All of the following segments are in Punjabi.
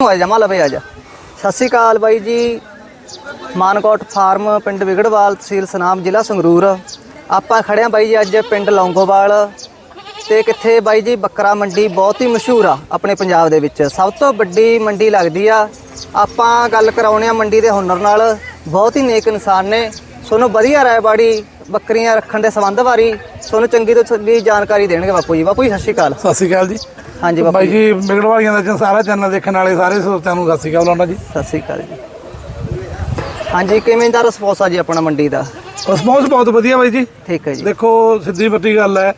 ਆ ਜਾ ਮਾ ਲਵੇ ਆ ਜਾ। ਸਤਿ ਸ਼੍ਰੀ ਅਕਾਲ ਬਾਈ ਜੀ। ਮਾਨਕੋਟ ਫਾਰਮ ਪਿੰਡ ਵਿਗੜਵਾਲ ਤਹਿਸੀਲ ਸਨਾਮ, ਜ਼ਿਲ੍ਹਾ ਸੰਗਰੂਰ। ਆਪਾਂ ਖੜੇ ਆ ਬਾਈ ਜੀ ਅੱਜ ਪਿੰਡ ਲੌਂਗੋਵਾਲ। ਤੇ ਕਿੱਥੇ ਬਾਈ ਜੀ ਬੱਕਰਾ ਮੰਡੀ ਬਹੁਤ ਹੀ ਮਸ਼ਹੂਰ ਆ ਆਪਣੇ ਪੰਜਾਬ ਦੇ ਵਿੱਚ। ਸਭ ਤੋਂ ਵੱਡੀ ਮੰਡੀ ਲੱਗਦੀ ਆ। ਆਪਾਂ ਗੱਲ ਕਰਾਉਣੇ ਆ ਮੰਡੀ ਦੇ ਹੁਨਰ ਨਾਲ। ਬਹੁਤ ਹੀ ਨੇਕ ਇਨਸਾਨ ਨੇ। ਤੁਹਾਨੂੰ ਵਧੀਆ ਰਾਏ ਬੱਕਰੀਆਂ ਰੱਖਣ ਦੇ ਸੰਬੰਧ ਬਾਰੇ ਤੁਹਾਨੂੰ ਚੰਗੀ ਤੋਂ ਚੰਗੀ ਜਾਣਕਾਰੀ ਦੇਣਗੇ ਬਾਪੂ ਜੀ। ਬਾਪੂ ਜੀ ਸਤਿ ਸ਼੍ਰੀ ਅਕਾਲ। ਸਤਿ ਸ਼੍ਰੀ ਅਕਾਲ ਜੀ। ਹਾਂਜੀ ਬਾਪੂ ਬਾਈ ਜੀ। ਜੀ ਵਾਲੀਆਂ ਦਾ ਸਾਰਾ ਚੈਨਲ ਦੇਖਣ ਵਾਲੇ ਸਾਰੇ ਸਰੋਤਿਆਂ ਨੂੰ ਸਤਿ ਸ਼੍ਰੀ ਅਕਾਲ ਉਹਨਾਂ ਜੀ। ਸਤਿ ਸ਼੍ਰੀ ਅਕਾਲ ਜੀ। ਹਾਂਜੀ ਕਿਵੇਂ ਦਾ ਰਿਸਪੌਂਸ ਆ ਜੀ ਆਪਣਾ ਮੰਡੀ ਦਾ? ਰਿਸਪੌਂਸ ਬਹੁਤ ਵਧੀਆ ਬਾਈ ਜੀ। ਠੀਕ ਹੈ ਜੀ। ਦੇਖੋ ਸਿੱਧੀ ਬੱਤੀ ਗੱਲ ਹੈ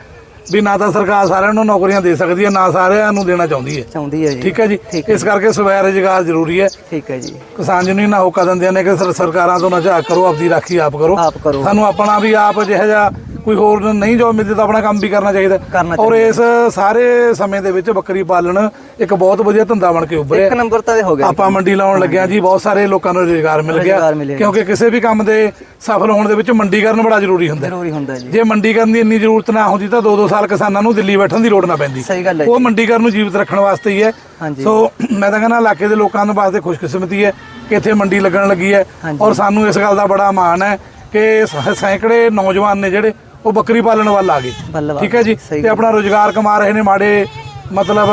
ਵੀ ਨਾ ਤਾਂ ਸਰਕਾਰ ਸਾਰਿਆਂ ਨੂੰ ਨੌਕਰੀਆਂ ਦੇ ਸਕਦੀ ਹੈ ਨਾ ਸਾਰਿਆਂ ਨੂੰ ਦੇਣਾ ਚਾਹੁੰਦੀ ਹੈ। ਚਾਹੁੰਦੀ ਹੈ ਜੀ। ਠੀਕ ਹੈ ਜੀ? ਠੀਕ ਹੈ ਇਸ ਕਰਕੇ ਸਵੈ ਰੁਜ਼ਗਾਰ ਜ਼ਰੂਰੀ ਹੈ। ਠੀਕ ਹੈ ਜੀ। ਕਿਸਾਨ ਜੀ ਨੂੰ ਨਾ ਹੋਕਾ ਦਿੰਦੇ ਨੇ ਕਿ ਸਰ- ਸਰਕਾਰਾਂ ਤੋਂ ਨਾ ਝਾਕ ਕਰੋ ਆਪਦੀ ਰਾਖੀ ਆਪ ਕਰੋ। ਆਪ ਕਰੋ। ਸਾਨੂੰ ਆਪਣਾ ਵੀ ਆਪ ਜਿਹੋ ਜਿਹਾ ਕੋਈ ਹੋਰ ਨਹੀਂ ਜੋਬ ਮਿਲਦੀ ਤਾਂ ਆਪਣਾ ਕੰਮ ਵੀ ਕਰਨਾ ਚਾਹੀਦਾ। ਕਰਨਾ ਔਰ ਇਸ ਸਾਰੇ ਸਮੇਂ ਦੇ ਵਿੱਚ ਬੱਕਰੀ ਪਾਲਣ ਇੱਕ ਬਹੁਤ ਵਧੀਆ ਧੰਦਾ ਬਣ ਕੇ ਉੱਭਰਿਆ। ਇੱਕ ਨੰਬਰ ਤਾਂ ਇਹ ਹੋ ਗਿਆ ਆਪਾਂ ਮੰਡੀ ਲਾਉਣ ਲੱਗਿਆ ਜੀ ਬਹੁਤ ਸਾਰੇ ਲੋਕਾਂ ਨੂੰ ਰੋਜ਼ਗਾਰ ਮਿਲ ਗਿਆ। ਰੁਜ਼ਗਾਰ ਮਿਲਿਆ। ਕਿਉਂਕਿ ਕਿਸੇ ਵੀ ਕੰਮ ਦੇ ਸਫਲ ਹੋਣ ਦੇ ਵਿੱਚ ਮੰਡੀਕਰਨ ਬੜਾ ਜ਼ਰੂਰੀ ਹੁੰਦਾ। ਹੈ। ਜ਼ਰੂਰੀ ਹੁੰਦਾ ਜੀ। ਜੇ ਮੰਡੀਕਰਨ ਦੀ ਇੰਨੀ ਜ਼ਰੂਰਤ ਨਾ ਹੁੰਦੀ ਤਾਂ 2-2 ਸਾਲ ਕਿਸਾਨਾਂ ਨੂੰ ਦਿੱਲੀ ਬੈਠਣ ਦੀ ਲੋੜ ਨਾ ਪੈਂਦੀ। ਸਹੀ ਗੱਲ ਹੈ ਉਹ ਮੰਡੀਕਰਨ ਨੂੰ ਜੀਵਿਤ ਰੱਖਣ ਵਾਸਤੇ ਹੀ ਹੈ। ਹਾਂਜੀ। ਸੋ ਮੈਂ ਤਾਂ ਕਹਿੰਦਾ ਇਲਾਕੇ ਦੇ ਲੋਕਾਂ ਨੂੰ ਵਾਸਤੇ ਖੁਸ਼ਕਿਸਮਤੀ ਹੈ ਕਿ ਇੱਥੇ ਮੰਡੀ ਲੱਗਣ ਲੱਗੀ ਹੈ। ਹਾਂਜੀ। ਔਰ ਸਾਨੂੰ ਇਸ ਗੱਲ ਦਾ ਬੜਾ ਮਾਣ ਹੈ ਕਿ ਸ- ਸੈਂਕੜੇ ਨੌਜਵਾਨ ਨੇ ਜਿਹੜੇ ਉਹ ਬੱਕਰੀ ਪਾਲਣ ਵੱਲ ਆ ਗਏ। ਬੱਲੇ ਠੀਕ ਹੈ ਜੀ? ਤੇ ਆਪਣਾ ਰੋਜ਼ਗਾਰ ਕਮਾ ਰਹੇ ਨੇ ਮਾੜੇ ਮਤਲਬ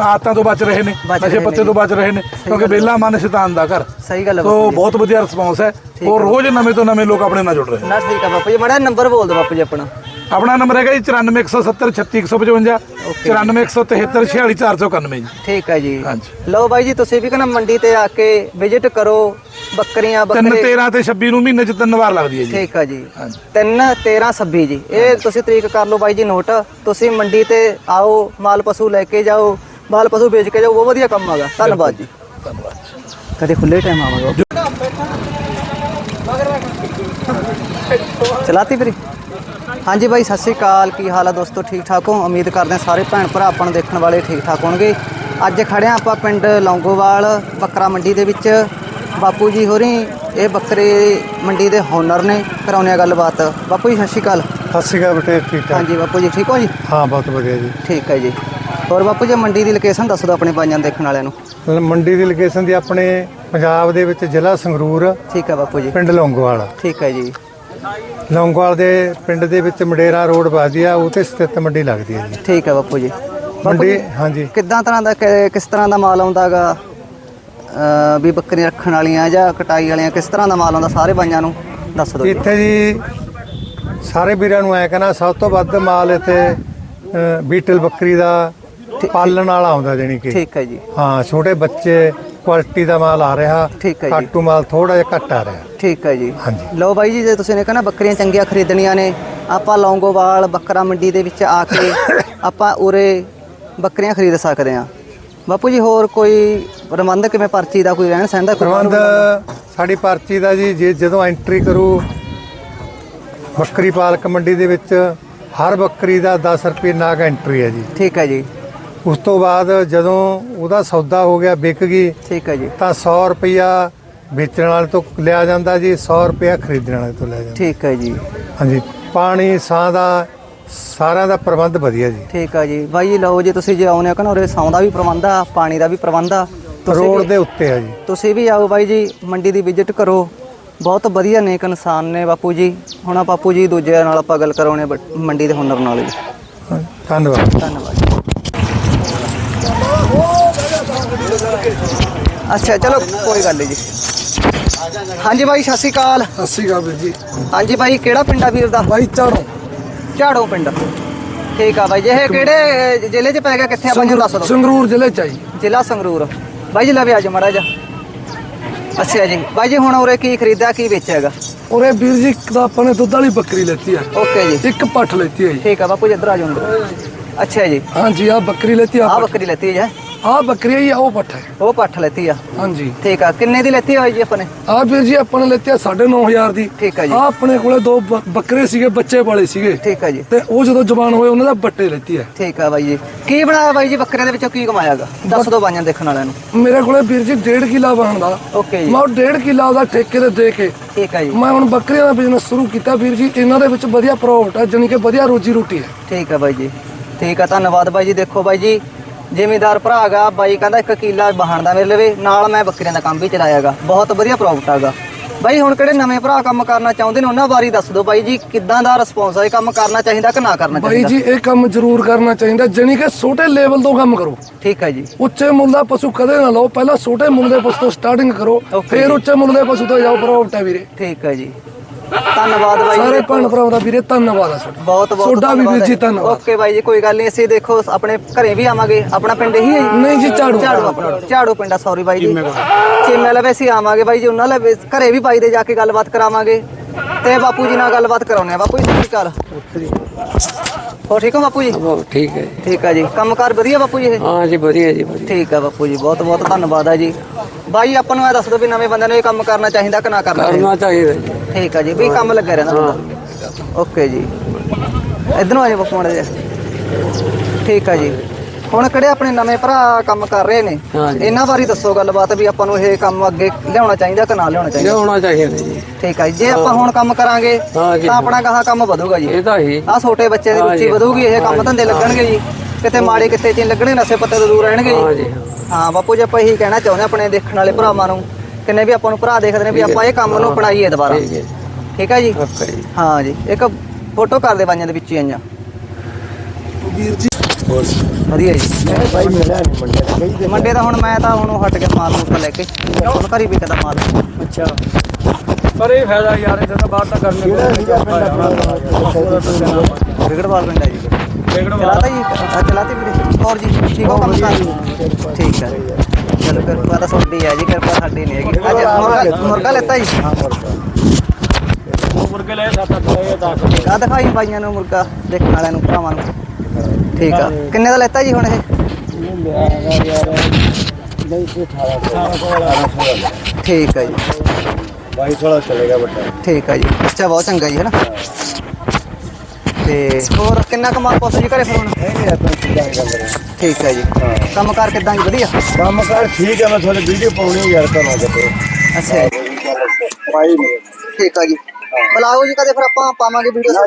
ਆਦਤਾਂ ਤੋਂ ਬਚ ਰਹੇ ਨੇ ਨਸ਼ੇ ਪੱਤੇ ਤੋਂ ਬਚ ਰਹੇ ਨੇ ਕਿਉਂਕਿ ਵਿਹਲਾ ਮਨ ਸ਼ੈਤਾਨ ਦਾ ਘਰ। ਸਹੀ ਗੱਲ ਹੈ ਸੋ ਬਹੁਤ ਵਧੀਆ ਰਿਸਪੌਂਸ ਹੈ। ਔਰ ਰੋਜ਼ ਨਵੇਂ ਤੋਂ ਨਵੇਂ ਲੋਕ ਆਪਣੇ ਨਾਲ ਜੁੜ ਰਹੇ ਨੇ। ਨਾ ਠੀਕ ਆ ਬਾਪੂ ਜੀ ਮੜਾ ਨੰਬਰ ਬੋਲ ਦਿਓ ਬਾਪੂ ਜੀ ਆਪਣਾ। ਆਪਣਾ ਨੰਬਰ ਹੈਗਾ ਜੀ 9417 36155 9417 46491 ਜੀ। ਠੀਕ ਹੈ ਜੀ। ਹਾਂਜੀ। ਲਓ ਬਾਈ ਜੀ ਤੁਸੀਂ ਵੀ ਕਹਿੰਦਾ ਮੰਡੀ ਤੇ ਆ ਕੇ ਵਿਜ਼ਿਟ ਕਰੋ ਬੱਕਰੀਆਂ 3 ਬੱਕਰੇ। 13 ਤੇ 26 ਨੂੰ ਮਹੀਨੇ ਚ ਤਿੰਨ ਵਾਰ ਲੱਗਦੀ ਹੈ ਜੀ। ਠੀਕ ਆ ਜੀ। ਹਾਂਜੀ। 3 13 26 ਜੀ। ਇਹ ਤੁਸੀਂ ਤਰੀਕ ਕਰ ਲਓ ਬਾਈ ਜੀ ਨੋਟ। ਤੁਸੀਂ ਮੰਡੀ ਤੇ ਆਓ ਮਾਲ ਪਸ਼ੂ ਲੈ ਕੇ ਜਾਓ ਮਾਲ ਪਸ਼ੂ ਵੇਚ ਕੇ ਜਾਓ ਬਹੁਤ ਵਧੀਆ ਕੰਮ ਆਗਾ ਧੰਨਵਾਦ ਜੀ ਧੰਨਵਾਦ ਕਦੇ ਖੁੱਲੇ ਟਾਈਮ ਆਵਾਂਗਾ। ਚਲਾਤੀ ਵੀਰੇ। ਹਾਂਜੀ ਬਾਈ ਸਤਿ ਸ੍ਰੀ ਅਕਾਲ। ਕੀ ਹਾਲ ਆ ਦੋਸਤੋ? ਠੀਕ ਠਾਕ ਹੋ? ਉਮੀਦ ਕਰਦੇ ਹਾਂ ਸਾਰੇ ਭੈਣ ਭਰਾ ਆਪਾਂ ਨੂੰ ਦੇਖਣ ਵਾਲੇ ਠੀਕ ਠਾਕ ਹੋਣਗੇ। ਅੱਜ ਖੜੇ ਹਾਂ ਆਪਾਂ ਪਿੰਡ ਲੌਂਗੋਵਾਲ ਬੱਕਰਾ ਮੰਡੀ ਦੇ ਵਿੱਚ। ਬਾਪੂ ਜੀ ਹੋਰੀ ਇਹ ਬੱਕਰੇ ਮੰਡੀ ਦੇ ਹੋਨਰ ਨੇ ਕਰਾਉਣੇ ਆ ਗੱਲਬਾਤ। ਬਾਪੂ ਜੀ ਸਤਿ ਸ੍ਰੀ ਅਕਾਲ। ਸਤਿ ਸ਼੍ਰੀ ਅਕਾਲ ਬੇਟੇ ਠੀਕ ਠਾਕ? ਹਾਂਜੀ ਬਾਪੂ ਜੀ ਠੀਕ ਹੋ ਜੀ? ਹਾਂ ਬਹੁਤ ਵਧੀਆ ਜੀ। ਠੀਕ ਹੈ ਜੀ। ਹੋਰ ਬਾਪੂ ਜੀ ਮੰਡੀ ਦੀ ਲੋਕੇਸ਼ਨ ਦੱਸ ਦਿਓ ਆਪਣੇ ਭਾਈਆਂ ਦੇਖਣ ਵਾਲਿਆਂ ਨੂੰ। ਮੰਡੀ ਦੀ ਲੋਕੇਸ਼ਨ ਦੀ ਆਪਣੇ ਪੰਜਾਬ ਦੇ ਵਿੱਚ ਜ਼ਿਲ੍ਹਾ ਸੰਗਰੂਰ ਠੀਕ ਹੈ ਬਾਪੂ ਜੀ। ਪਿੰਡ ਲੌਂਗੋਵਾਲ। ਠੀਕ ਹੈ ਜੀ। ਲੌਂਗੋਵਾਲ ਦੇ ਪਿੰਡ ਦੇ ਵਿੱਚ ਮੰਡੇਰਾ ਰੋਡ ਵੱਜਦੀ ਆ ਤੇ ਸਥਿਤ ਮੰਡੀ ਲੱਗਦੀ ਹੈ ਜੀ। ਠੀਕ ਹੈ ਬਾਪੂ ਜੀ। ਮੰਡੀ ਹਾਂਜੀ। ਕਿੱਦਾਂ ਤਰ੍ਹਾਂ ਦਾ ਕਿਸ ਤਰ੍ਹਾਂ ਦਾ ਮਾਲ ਆਉਂਦਾਗਾ ਵੀ ਬੱਕਰੀਆਂ ਰੱਖਣ ਵਾਲੀਆਂ ਜਾਂ ਕਟਾਈ ਵਾਲੀਆਂ ਕਿਸ ਤਰ੍ਹਾਂ ਦਾ ਮਾਲ ਆਉਂਦਾ ਸਾਰੇ ਬਾਈਆਂ ਨੂੰ ਦੱਸ ਦਿਓ ਇੱਥੇ ਜੀ ਸਾਰੇ ਵੀਰਾਂ ਨੂੰ ਐ ਕਹਿਣਾ ਸਭ ਤੋਂ ਵੱਧ ਮਾਲ ਇੱਥੇ ਬੀਟਲ ਬੱਕਰੀ ਦਾ ਪਾਲਣ ਵਾਲਾ ਆਉਂਦਾ ਜਾਣੀ ਕਿ। ਠੀਕ ਹੈ ਜੀ। ਹਾਂ ਛੋਟੇ ਬੱਚੇ ਕੁਆਲਿਟੀ ਦਾ ਮਾਲ ਆ ਰਿਹਾ ਠੀਕ ਹੈ ਜੀ। ਕਾਟੂ ਮਾਲ ਥੋੜਾ ਜਿਹਾ ਘੱਟ ਆ ਰਿਹਾ। ਠੀਕ ਹੈ ਜੀ। ਹਾਂਜੀ। ਲਓ ਬਾਈ ਜੀ ਜੇ ਤੁਸੀਂ ਨੇ ਕਹਿੰਦਾ ਬੱਕਰੀਆਂ ਚੰਗੀਆਂ ਖਰੀਦਣੀਆਂ ਨੇ ਆਪਾਂ ਲੌਂਗੋਵਾਲ ਬੱਕਰਾ ਮੰਡੀ ਦੇ ਵਿੱਚ ਆ ਕੇ ਆਪਾਂ ਉਰੇ ਬੱਕਰੀਆਂ ਖਰੀਦ ਸਕਦੇ ਆ ਬਾਪੂ ਜੀ ਹੋਰ ਕੋਈ ਪ੍ਰਬੰਧ ਕਿਵੇਂ ਪਰਚੀ ਦਾ ਕੋਈ ਰਹਿਣ ਸਹਿਣ ਦਾ ਕੋਈ ਪ੍ਰਬੰਧ ਸਾਡੀ ਪਰਚੀ ਦਾ ਜੀ ਜੇ ਜਦੋਂ ਐਂਟਰੀ ਕਰੂ ਬੱਕਰੀ ਪਾਲਕ ਮੰਡੀ ਦੇ ਵਿੱਚ ਹਰ ਬੱਕਰੀ ਦਾ 10 ਰੁਪਏ ਨਾਗ ਐਂਟਰੀ ਹੈ ਜੀ। ਠੀਕ ਹੈ ਜੀ। ਉਸ ਤੋਂ ਬਾਅਦ ਜਦੋਂ ਉਹਦਾ ਸੌਦਾ ਹੋ ਗਿਆ ਵਿਕ ਗਈ ਠੀਕ ਹੈ ਜੀ। ਤਾਂ 100 ਰੁਪਇਆ ਵੇਚਣ ਵਾਲੇ ਤੋਂ ਲਿਆ ਜਾਂਦਾ ਜੀ 100 ਰੁਪਇਆ ਖਰੀਦਣ ਵਾਲੇ ਤੋਂ ਲਿਆ ਜਾਂਦਾ। ਠੀਕ ਹੈ ਜੀ। ਹਾਂਜੀ ਪਾਣੀ ਸਾਹ ਦਾ ਸਾਰਿਆਂ ਦਾ ਪ੍ਰਬੰਧ ਵਧੀਆ ਜੀ। ਠੀਕ ਆ ਜੀ। ਬਾਈ ਜੀ ਲਓ ਜੀ ਤੁਸੀਂ ਜੇ ਆਉਨੇ ਹੋ ਕਹਿੰਦਾ ਉਰੇ ਸੌਂ ਦਾ ਵੀ ਪ੍ਰਬੰਧ ਆ ਪਾਣੀ ਦਾ ਵੀ ਪ੍ਰਬੰਧ ਆ। ਤੁਸੀਂ ਰੋਡ ਵੀ- ਦੇ ਉੱਤੇ ਹੈ ਜੀ। ਤੁਸੀਂ ਵੀ ਆਓ ਬਾਈ ਜੀ ਮੰਡੀ ਦੀ ਵਿਜ਼ਿਟ ਕਰੋ। ਬਹੁਤ ਵਧੀਆ ਨੇਕ ਇਨਸਾਨ ਨੇ ਬਾਪੂ ਜੀ। ਹੁਣ ਆ ਬਾਪੂ ਜੀ ਦੂਜੇ ਨਾਲ ਆਪਾਂ ਗੱਲ ਕਰਾਉਣੇ ਮੰਡੀ ਦੇ ਹੁਨਰ ਨਾਲ ਜੀ। ਹਾਂ, ਧੰਨਵਾਦ। ਧੰਨਵਾਦ। ਅੱਛਾ ਚਲੋ ਕੋਈ ਗੱਲ ਨਹੀਂ ਜੀ। ਹਾਂਜੀ ਬਾਈ ਸਤਿ ਸ਼੍ਰੀ ਅਕਾਲ। ਸਤਿ ਸ਼੍ਰੀ ਅਕਾਲ ਵੀਰ ਜੀ। ਹਾਂਜੀ ਬਾਈ ਕਿਹੜਾ ਪਿੰਡ ਆ ਵੀਰ ਦਾ? ਬਾਈ ਚਾੜੋ ਝਾੜੋ ਪਿੰਡ। ਠੀਕ ਆ ਬਾਈ ਜੀ ਇਹ ਕਿਹੜੇ ਅਹ, ਜ਼ਿਲ੍ਹੇ 'ਚ ਪੈ ਗਿਆ ਕਿੱਥੇ ਆਪਾਂ ਨੂੰ ਦੱਸ ਦਿਓ। ਸੰਗਰੂਰ ਜ਼ਿਲ੍ਹੇ ਚ ਆਈ ਜ਼ਿਲ੍ਹਾ ਸੰਗਰੂਰ। ਬਾਈ ਜੀ ਲਵੇ ਅੱਜ ਮੜਾ ਜਾ ਅੱਛਾ ਜੀ। ਬਾਈ ਜੀ ਹੁਣ ਉਰੇ ਕੀ ਖਰੀਦਿਆ ਕੀ ਵੇਚਿਆ ਹੈਗਾ ਉਰੇ ਵੀਰ ਜੀ ਇੱਕ ਤਾਂ ਆਪਾਂ ਨੇ ਦੁੱਧ ਵਾਲੀ ਬੱਕਰੀ ਲੈਤੀ ਹੈ ਓਕੇ ਜੀ। ਇੱਕ ਪੱਠ ਲੈਤੀ ਹੈ ਜੀ। ਠੀਕ ਆ ਬਾਪੂ ਜੀ ਇੱਧਰ ਆ ਜਾਓ ਅੰਦਰ ਅੱਛਾ ਜੀ। ਹਾਂਜੀ ਆ ਬੱਕਰੀ ਲੈਤੀ ਆ ਬੱਕਰੀ ਲੈਤੀ ਹੈ? ਆ ਬੱਕਰੀ ਹੈ ਜੀ ਉਹ ਪੱਠ ਹੈ। ਉਹ ਪੱਠ ਲੈਤੀ ਆ। ਹਾਂਜੀ। ਠੀਕ ਆ ਕਿੰਨੇ ਦੀ ਲੈਤੀ ਹੋਈ ਜੀ ਆਪਾਂ ਨੇ ਆ ਵੀਰ ਜੀ ਆਪਾਂ ਨੇ ਲੈਤੀ ਆ 9500 ਦੀ। ਠੀਕ ਆ ਜੀ। ਆ ਆਪਣੇ ਕੋਲੇ ਦੋ ਬ- ਬੱਕਰੇ ਸੀਗੇ ਬੱਚੇ ਵਾਲੇ ਸੀਗੇ। ਠੀਕ ਆ ਜੀ। ਤੇ ਉਹ ਜਦੋਂ ਜਵਾਨ ਹੋਏ ਉਹਨਾਂ ਦਾ ਬੱਟੇ ਲੈਤੀ ਹੈ ਠੀਕ ਆ ਬਾਈ ਜੀ। ਕੀ ਬਣਾਇਆ ਬਾਈ ਜੀ ਬੱਕਰਿਆਂ ਦੇ ਵਿੱਚੋਂ ਕੀ ਕਮਾਇਆਗਾ? ਦੱਸ ਦਿਓ ਬਾਈਆਂ ਦੇਖਣ ਵਾਲਿਆਂ ਨੂੰ। ਮੇਰੇ ਕੋਲੇ ਵੀਰ ਜੀ 1.5 ਕਿੱਲਾ ਬਣਦਾ ਓਕੇ ਜੀ। ਮੈਂ ਉਹ 1.5 ਕਿੱਲਾ ਉਹਦਾ ਠੇਕੇ ਤੇ ਦੇ ਕੇ ਠੀਕ ਆ ਜੀ। ਮੈਂ ਹੁਣ ਬੱਕਰੀਆਂ ਦਾ ਬਿਜ਼ਨਸ ਸ਼ੁਰੂ ਕੀਤਾ ਵੀਰ ਜੀ। ਇਹਨਾਂ ਦੇ ਵਿੱਚ ਵਧੀਆ ਪ੍ਰੋਫਿਟ ਹੈ ਜਾਣੀ ਕਿ ਵਧੀਆ ਰੋਜੀ ਰੋਟੀ ਹੈ ਠੀਕ ਆ ਬਾਈ ਜੀ। ਠੀਕ ਆ ਧੰਨਵਾਦ ਬਾਈ ਜੀ। ਦੇਖੋ ਬਾਈ ਜੀ ਜ਼ਿਮੀਦਾਰ ਭਰਾ ਹੈਗਾ ਬਾਈ ਕਹਿੰਦਾ ਇੱਕ ਕਿੱਲਾ ਬਹਾਨ ਦਾ ਮੇਰੇ ਲਵੇ ਨਾਲ ਮੈਂ ਬੱਕਰੀਆਂ ਦਾ ਕੰਮ ਵੀ ਚਲਾਇਆਗਾ। ਬਹੁਤ ਵਧੀਆ ਪ੍ਰੋਫਿਟ ਹੈਗਾ ਬਾਈ ਹੁਣ ਕਿਹੜੇ ਨਵੇਂ ਭਰਾ ਕੰਮ ਕਰਨਾ ਚਾਹੁੰਦੇ ਨੇ ਉਹਨਾਂ ਬਾਰੇ ਦੱਸ ਦਿਓ ਬਾਈ ਜੀ ਕਿੱਦਾਂ ਦਾ ਰਿਸਪੌਂਸ ਹੈ ਇਹ ਕੰਮ ਕਰਨਾ ਚਾਹੀਦਾ ਕਿ ਨਾ ਕਰਨਾ ਬਾਈ ਚਾਹੀਦਾ? ਜੀ ਇਹ ਕੰਮ ਜ਼ਰੂਰ ਕਰਨਾ ਚਾਹੀਦਾ ਜਾਣੀ ਕਿ ਛੋਟੇ ਲੈਵਲ ਤੋਂ ਕੰਮ ਕਰੋ। ਠੀਕ ਹੈ ਜੀ। ਉੱਚੇ ਮੁੱਲ ਦਾ ਪਸ਼ੂ ਕਦੇ ਨਾ ਲਓ ਪਹਿਲਾਂ ਛੋਟੇ ਮੁੱਲ ਦੇ ਪਸ਼ੂ ਤੋਂ ਸਟਾਰਟਿੰਗ ਕਰੋ Okay ਫਿਰ। ਉੱਚੇ ਮੁੱਲ ਦੇ ਪਸ਼ੂ ਤੋਂ ਜਾਓ ਪ੍ਰੋਫਿਟ ਹੈ ਵੀਰੇ। ਠੀਕ ਹੈ ਜੀ। ਧੰਨਵਾਦ ਬਾਈ ਸਾਰੇ। ਭੈਣ ਭਰਾਵਾਂ ਦਾ ਵੀਰੇ ਧੰਨਵਾਦ ਆ ਤੁਹਾਡਾ। ਬਹੁਤ ਬਹੁਤ ਤੁਹਾਡਾ ਵੀ ਵੀਰ ਜੀ ਧੰਨਵਾਦ ਓਕੇ ਬਾਈ ਜੀ ਕੋਈ ਗੱਲ ਨਹੀਂ ਅਸੀਂ ਦੇਖੋ ਆਪਣੇ ਘਰੇ ਵੀ ਆਵਾਂਗੇ। ਆਪਣਾ ਪਿੰਡ ਹੈ ਜੀ? ਨਹੀਂ ਜੀ ਝਾੜੂ ਝਾੜੂ ਆਪਣਾ ਝਾੜੂ ਪਿੰਡਾ ਸੌਰੀ ਬਾਈ ਜੀ। ਚੀਮੇ ਲਵੇ ਅਸੀਂ ਆਵਾਂਗੇ ਬਾਈ ਜੀ ਉਹਨਾਂ ਲਵੇ ਘਰੇ ਵੀ ਬਾਈ ਦੇ ਜਾ ਕੇ ਗੱਲਬਾਤ ਕਰਾਵਾਂਗੇ। ਤੇ ਬਾਪੂ ਜੀ ਨਾਲ ਗੱਲਬਾਤ ਕਰਾਉਣੇ ਆ ਬਾਪੂ ਜੀ ਸਤਿ ਸ਼੍ਰੀ ਅਕਾਲ। ਹੋ ਠੀਕ ਹੋ ਬਾਪੂ ਜੀ? ਬਹੁਤ ਠੀਕ ਹੈ ਜੀ। ਠੀਕ ਆ ਜੀ। ਕੰਮਕਾਰ ਵਧੀਆ ਬਾਪੂ ਜੀ ਇਹ? ਹਾਂ ਜੀ ਵਧੀਆ ਜੀ ਵਧੀਆ। ਠੀਕ ਆ ਬਾਪੂ ਜੀ ਬਹੁਤ ਬਹੁਤ ਧੰਨਵਾਦ ਆ ਜੀ। ਬਾਈ ਆਪਾਂ ਨੂੰ ਇਹ ਦੱਸ ਦਿਓ ਵੀ ਨਵੇਂ ਬੰਦਿਆਂ ਨੂੰ ਇਹ ਕੰਮ ਕਰਨਾ ਚਾਹੀਦਾ ਕਿ ਨਾ ਕਰਨਾ ਚਾਹੀਦਾ? ਕਰਨਾ ਚਾਹੀਦਾ ਜੀ। ਠੀਕ ਆ ਜੀ ਵੀ ਕੰਮ ਲੱਗਿਆ ਰਹਿੰਦਾ ਬੰਦਾ ਓਕੇ ਜੀ। ਇਧਰੋਂ ਆ ਜਾ ਬਾਪੂ ਮਾੜਾ ਜਿਹਾ। ਠੀਕ ਆ ਜੀ। ਹੁਣ ਕਿਹੜੇ ਆਪਣੇ ਨਵੇਂ ਭਰਾ ਕੰਮ ਕਰ ਰਹੇ ਨੇ? ਹਾਂ ਜੀ। ਇਹਨਾਂ ਬਾਰੇ ਦੱਸੋ ਗੱਲਬਾਤ ਵੀ ਆਪਾਂ ਨੂੰ ਇਹ ਕੰਮ ਅੱਗੇ ਲਿਆਉਣਾ ਚਾਹੀਦਾ ਕਿ ਨਾ ਲਿਆਉਣਾ ਚਾਹੀਦਾ? ਲਿਆਉਣਾ ਚਾਹੀਦਾ ਜੀ। ਠੀਕ ਆ ਜੀ। ਜੇ ਆਪਾਂ ਹੁਣ ਕੰਮ ਕਰਾਂਗੇ ਹਾਂ ਜੀ। ਤਾਂ ਆਪਣਾ ਗਾਹਾਂ ਕੰਮ ਵਧੂਗਾ ਜੀ। ਇਹ ਤਾਂ ਹੀ। ਆ ਛੋਟੇ ਬੱਚੇ ਦੀ ਹਾਂ ਰੁਚੀ ਜੀ। ਵਧੂਗੀ ਇਹ ਕੰਮ ਧੰਦੇ ਲੱਗਣਗੇ ਜੀ। ਕਿਤੇ ਮਾੜੇ ਕਿਤੇ ਚ ਨੀ ਲੱਗਣੇ ਨਸ਼ੇ ਪੱਤੇ ਤੋਂ ਦੂਰ ਰਹਿਣਗੇ ਹਾਂ ਜੀ ਹਾਂ। ਬਾਪੂ ਜੀ ਆਪਾਂ ਇਹੀ ਕਹਿਣਾ ਚਾਹੁੰਦੇ ਆਪਣੇ ਦੇਖਣ ਵਾਲੇ ਭਰਾਵਾਂ ਨੂੰ ਕਿੰਨੇ ਵੀ ਆਪਾਂ ਨੂੰ ਭਰਾ ਦੇਖਦੇ ਨੇ ਵੀ ਆਪਾਂ ਇਹ ਕੰਮ ਨੂੰ ਅਪਣਾਈਏ ਦੁਬਾਰਾ। ਠੀਕ ਹੈ ਠੀਕ ਹੈ ਜੀ? ਹਾਂ ਜੀ ਇੱਕ ਫੋਟੋ ਕਰ ਦੇ ਬਾਈਆਂ ਦੇ ਵਿੱਚ ਹੀ ਆਈਆਂ। ਵੀਰ ਜੀ। ਵਧੀਆ ਜੀ। ਬਾਈ ਮਿਲਿਆ ਨਹੀਂ ਮੰਡੇ ਦਾ। ਮੰਡੇ ਦਾ ਹੁਣ ਮੈਂ ਤਾਂ ਹੁਣ ਹਟ ਗਿਆ ਮਾਲ ਮੂਲ ਲੈ ਕੇ। ਹੁਣ ਘਰੀ ਵਿਕਦਾ ਮਾਲ ਅੱਛਾ। ਪਰ ਇਹ ਫਾਇਦਾ ਯਾਰ ਇਹਦਾ ਤਾਂ ਬਾਹਰ ਤਾਂ ਕਰਨੇ ਵਿਗੜਵਾਲ ਪਿੰਡ ਹੈ ਜੀ। ਚਲਾਤਾ ਜੀ? ਆ ਚਲਾਤੀ ਵੀਰੇ। ਹੋਰ ਜੀ ਠੀਕ ਹੋ ਕੰਮ ਕਰ ਠੀਕ ਹੈ ਚਲੋ ਕਿਰਪਾ ਤਾਂ ਤੁਹਾਡੀ ਹੈ ਜੀ ਕਿਰਪਾ ਸਾਡੀ ਨਹੀਂ ਹੈਗੀ। ਅੱਜ ਮੁਰਗਾ ਮੁਰਗਾ ਲੈਤਾ ਜੀ? ਮੁਰਗੇ। ਲੈ 7-8 ਲਏ 10 ਆ ਦਿਖਾਈ ਬਾਈਆਂ ਨੂੰ ਮੁਰਗਾ ਦੇਖਣ ਵਾਲਿਆਂ ਨੂੰ ਭਰਾਵਾਂ ਨੂੰ। ਠੀਕ ਆ। ਕਿੰਨੇ ਦਾ ਲੈਤਾ ਜੀ ਹੁਣ ਇਹ? ਠੀਕ ਹੈ ਜੀ। 2200 ਚਲੇਗਾ ਵੱਡਾ। ਠੀਕ ਹੈ ਜੀ। ਅੱਛਾ ਬਹੁਤ ਚੰਗਾ ਜੀ ਹੈ ਨਾ? ਤੇ ਹੋਰ ਕਿੰਨਾ ਕਮਾਲ ਪਾਸੋ ਜੀ ਘਰੇ ਫਿਰ ਹੁਣ ਠੀਕ ਹੈ ਜੀ। ਕੰਮ ਕਾਰ ਕਿਦਾਂ ਜੀ? ਵਧੀਆ? ਕੰਮ ਕਰ ਠੀਕ ਹੈ ਮੈਂ ਤੁਹਾਡੇ ਵੀਡੀਓ ਪਾਉਣੀ ਯਾਰ ਤੁਹਾਨੂੰ ਕਿਤੇ ਅੱਛਾ ਜੀ। ਠੀਕ ਆ ਜੀ। ਬੁਲਾਓ ਜੀ ਕਦੇ ਫਿਰ ਆਪਾਂ ਪਾਵਾਂਗੇ ਵੀਡੀਓ।